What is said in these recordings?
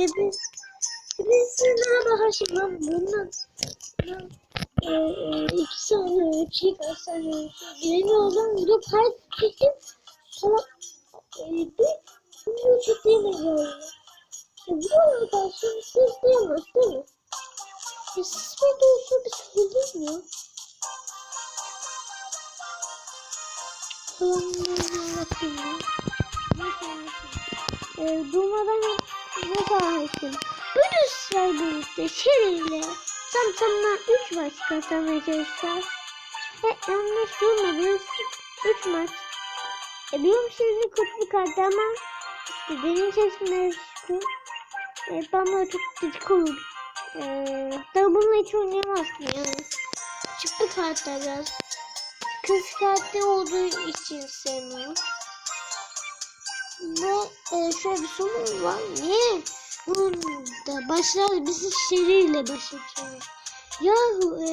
Hepiniz, hepinizin merhaba Haşim'den bundan e, e, iki saniye üç iki saniye video kaydettim sonra bir video çektiğimiz oldu. E, bu arada şimdi siz diyemez değil mi? E, siz burada olsa bir söyleyin ya. Allah'ım e, durmadan sahipsin. Bugün sizler birlikte tam tamına 3 maç çalışacağız. Ve yanlış durmadınız 3 maç. E, biliyorum kötü bir kartı ama işte benim seçimler çıkıyor. E, bana çok gıcık olur. E, tabi bununla hiç oynayamazsın yani. Çıktı kartlar biraz. Kız kartı olduğu için sevmiyorum. Ve e, şöyle bir sorun var. Niye burada başlar bizi şeriyle başlatıyor? Yahu e,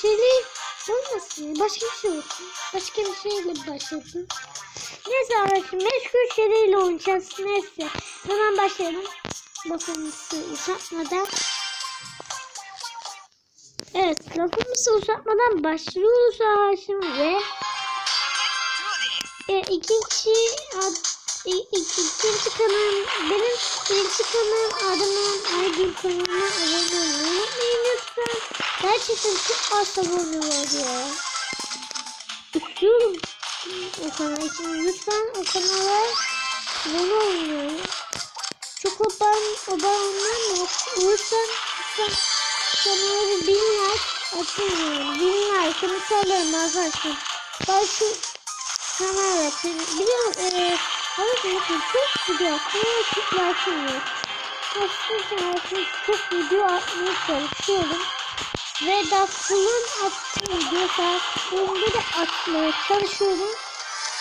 şeri olmasın. Başka bir şey olsun. Başka bir şeyle başlatın. Neyse arkadaşlar meşgul şeriyle oynayacağız. Neyse hemen başlayalım. Lafımızı uzatmadan. Evet lafımızı uzatmadan başlıyoruz arkadaşlar ve e, ikinci ad, ikinci kanalım benim birinci kanalım adımın Aygül kanalına abone olmayı unutmayın lütfen. Gerçekten çok az abone var ya. İstiyorum o kanal için lütfen o kanala abone olmayı. Çok oban obanlar yüzden lütfen kanala bir bin like atın. Bin like'ını söylerim arkadaşlar. Ben şu kanal yapayım. Biliyorum eee Hayır bakın çok video atmaya like'ım yok. Aslında artık çok video atmaya çalışıyorum. Ve da full'un attığım video saatlerinde de atmaya çalışıyorum.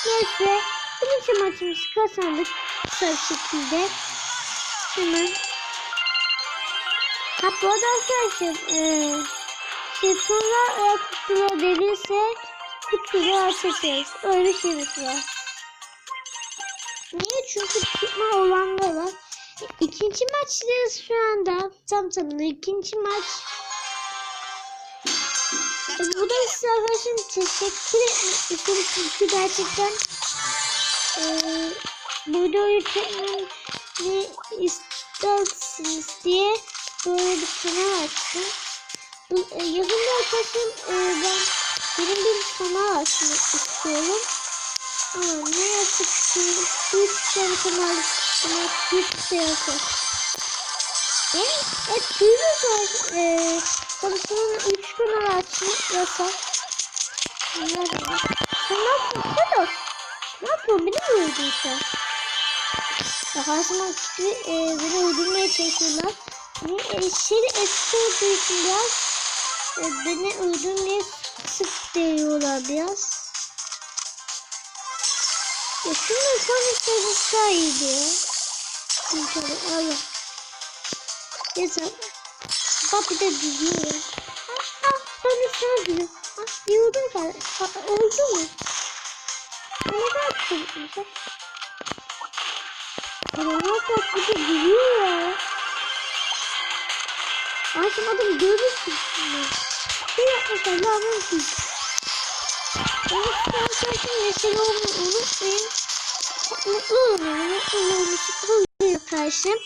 Neyse birinci maçımızı kazandık kısa şekilde. Hemen. Ha bu arada arkadaşlar eee şey sonra eğer kusura dediyse kuturu açacağız. Öyle şeyimiz var. Çünkü tutma olanlar var. İkinci maçtayız şu anda. Tam tamına ikinci maç. Bu da arkadaşım teşekkür etmek istiyorum. Çünkü gerçekten e, bu videoyu çekmemi istersiniz diye böyle bir kanal açtım. E, yakında arkadaşım e, ben benim bir kanal açmak istiyorum. Ama ne yazık ki üç tane kanal ama bir şey yasak. Yani et duyuyoruz eee konuşmanın üç kanal açmak yasak. Sen ne yapıyorsun? Sen ne yapıyorsun? Beni mi öldürdün Ya karşıma çıktı eee beni öldürmeye çalışıyorlar. Niye? E, şey eski olduğu için biraz e, beni öldürmeye sık değiyorlar biraz. Ya son serisi daha iyiydi. İnşallah Allah. Neyse. Bak bir de ya. Ah ah ben sana gidiyorum. Ah yiyordum falan. Ah, oldu mu? Ne kadar ha. Adamlar bak bir de gidiyor ya. Ayşem adam görürsün. Bir yapmışlar lanet olsun. Arkadaşlar neşeli olmayı unutmayın. Mutlu olun. Mutlu. Mutlu olun arkadaşlar.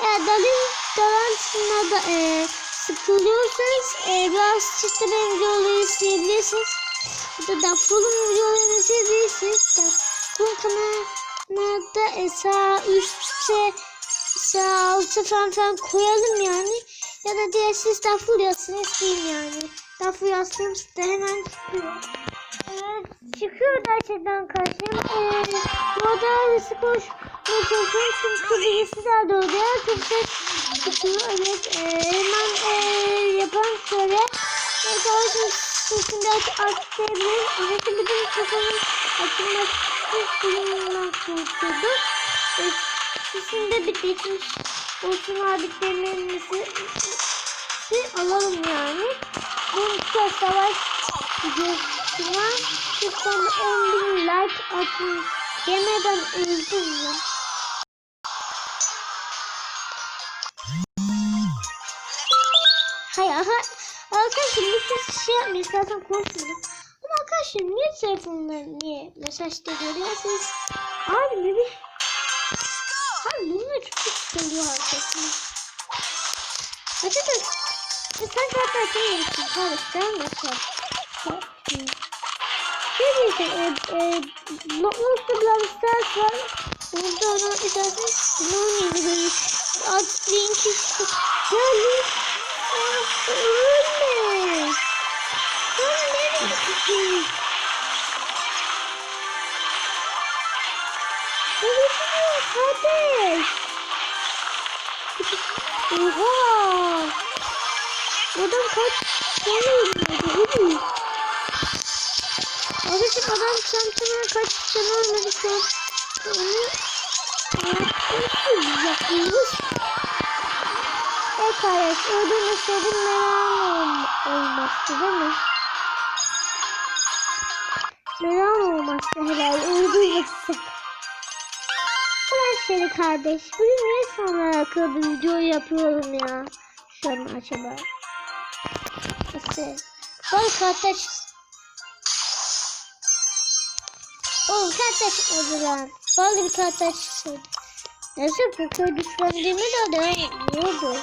Eğer dalın dalansına da e, sıkılıyorsanız e, biraz çifte benim videoları izleyebilirsiniz. Ya da Daful'un videolarını izleyebilirsiniz. Daful'un kanalına da e, sağ üstte sağ altı falan falan koyalım yani. Ya da diğer siz Daful yazsın isteyeyim yani. Daful yazsın da hemen çıkıyor. Çıkıyor gerçekten karşım. Ee, bu arada nasıl konuşmaya çalışıyorum çünkü birisi daha doğdu. Çok ses çıkıyor. Evet, e, hemen e, yapalım şöyle. Evet, arkadaşım sesini aç, açabilirim. Evet, bütün kafanın açılması durumuna konuşuyordu. E, sesin de bir geçmiş olsun abiklerimizi alalım yani. Bu savaş videosuna YouTube'dan 10 like atın demeden öldüm ya. Hayır aha. Arkadaşlar lütfen şey yapmayın istersen konuşmayın. Ama arkadaşlar niye telefonla niye mesajda görüyorsunuz? Abi ne bir... Abi bunlar çok sıkılıyor arkadaşlar. Arkadaşlar sen zaten şey sen yapıyorsun. Hayır sen yapıyorsun. Şey diyeceğim, e, e, Blockbuster Brawl Stars var. Burada onu isterseniz ne oynayabiliriz? Artık linki Ah, ölme. Sen nereye gidiyorsun kardeş? Oha! Adam kaç tane ölmedi? Arkadaşlar adam çantamına kaç tane ölmedi şu an. Onu yapıyoruz. Evet kardeş öldürmeseydim merak olmazdı değil mi? Merak olmazdı herhalde öldürmesek. Ulan seni kardeş. Bugün niye sana alakalı video yapıyorum ya? Şu an acaba. Nasıl? Bak kardeş. Oğlum kardeş çıkmadı lan. Vallahi bir kardeş çıkmadı. Neyse bu köy güçlendiğimi de devam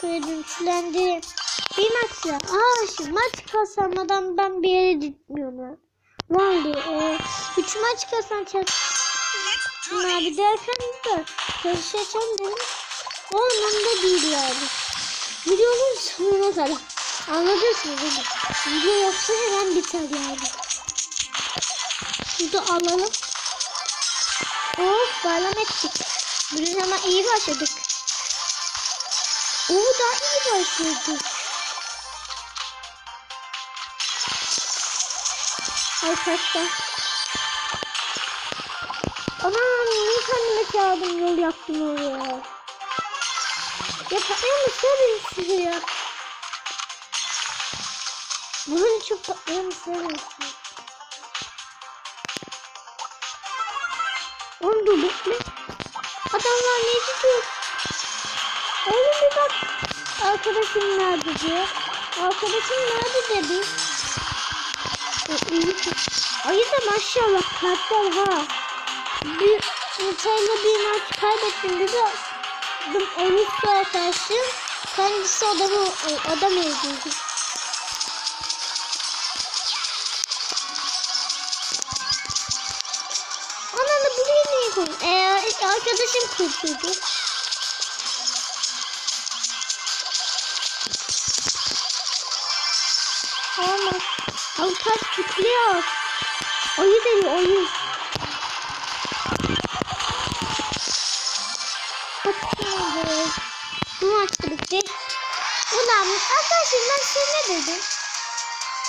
Köy güçlendi. Bir maç ya. Aa şu maç kazanmadan ben bir yere gitmiyorum. Vallahi e, üç maç kazanacak. Abi derken de çalışacağım dedim. O anlamda değil yani. Videonun sonuna kadar. Anladınız mı? Video yoksa hemen biter yani. Şurada alalım. Of bağlam ettik. Bugün ama iyi başladık. Oo daha iyi başladık. Arkadaşlar. Aman niye kendime kağıdım yol yaptım oraya. Ya patlayan mı söyleyeyim size ya. Bunun için patlayan size. Onu da bekle. Adamlar ne diyor? Oğlum bir bak. Arkadaşım nerede diyor. Arkadaşım nerede dedi. Ayı da maşallah kartlar ha. Bir Nutella bir maç kaybettim dedi. Adım Oruçlu'ya karşı kendisi adamı adam öldürdü. Arkadaşım kurtuldu. Olmaz. Avukat tıklıyor. Ayı deli ayı. Bakmadı. Bu maç da bitti. Ulan arkadaşlar ben size ne dedim?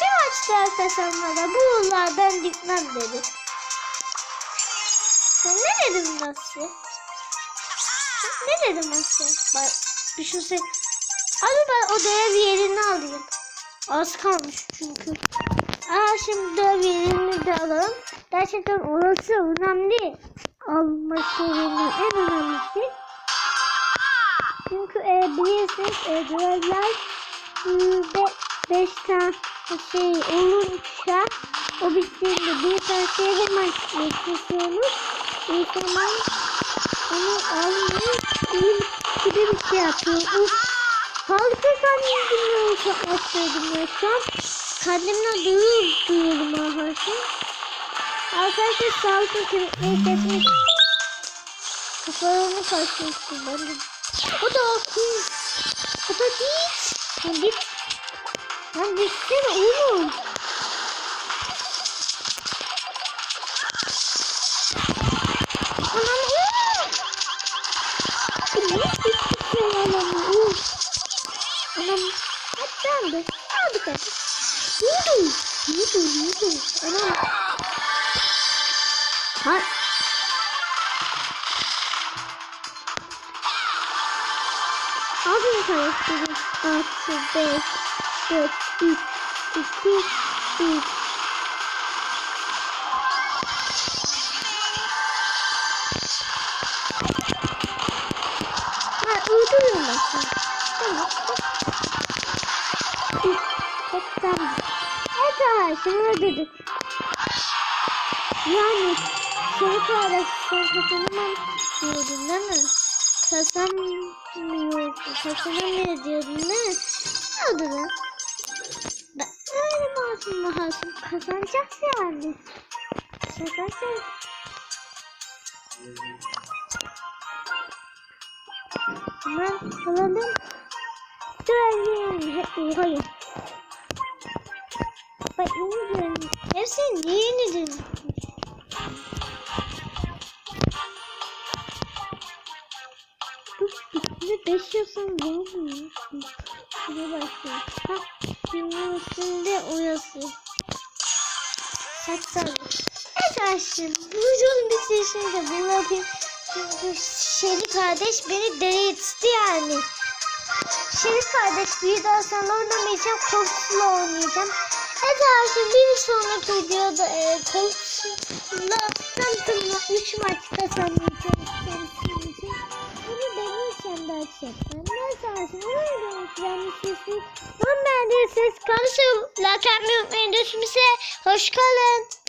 Bir maç daha kazanmadan bu yollardan gitmem dedim. Ben ne dedim nasıl? Ne dedim nasıl? Bak düşünsene. Abi ben o değer yerini alayım. Az kalmış çünkü. Aa şimdi dövyerini de alalım. Gerçekten orası önemli. Alma sorunu en önemlisi. Çünkü e, bilirsiniz e, görevler de beş tane şey olunca o bittiğinde bir tane şey hemen geçiyorsunuz. Zaman onu almayı iyi gibi bir şey yapıyor. Uf. Harika kendimden uçaklaştırdım ya şu an. Kendimden duyuyorum, duyuyorum arkadaşlar. Arkadaşlar sağlıklı kemikleri kesmiş. Kafalarını kaçmıştım ben de. O da okul. O da git. Lan git. Lan gitsene oğlum. 6, 5, 4, 3, 2, 1. Ha, uyduruyorum aslında. Kazanamıyor diyordun değil mi? Ne oldu lan? Ben öyle masum masum kazanacağız yani. Kazanacağız. Tamam alalım. Dur Hayır. Bak yeni diyorum. Hepsini niye yeni 5 yıl sonra değil mi? Şuraya bakıyorum. Ha, bunun. Hatta arkadaşlar şey bu videonun bitirişini de bunu yapayım. Çünkü Şerif kardeş beni deli etti yani. Şerif kardeş bir daha sana oynamayacağım. Korkusuyla oynayacağım. Evet arkadaşlar bir sonraki videoda e, korkusuyla tanıtımla 3 maç kazanacağım gerçekten. Neyse arkadaşlar umarım beğenmiş sesi. Ben beğendiyseniz kanalımı like atmayı. Görüşmek üzere. Hoşçakalın.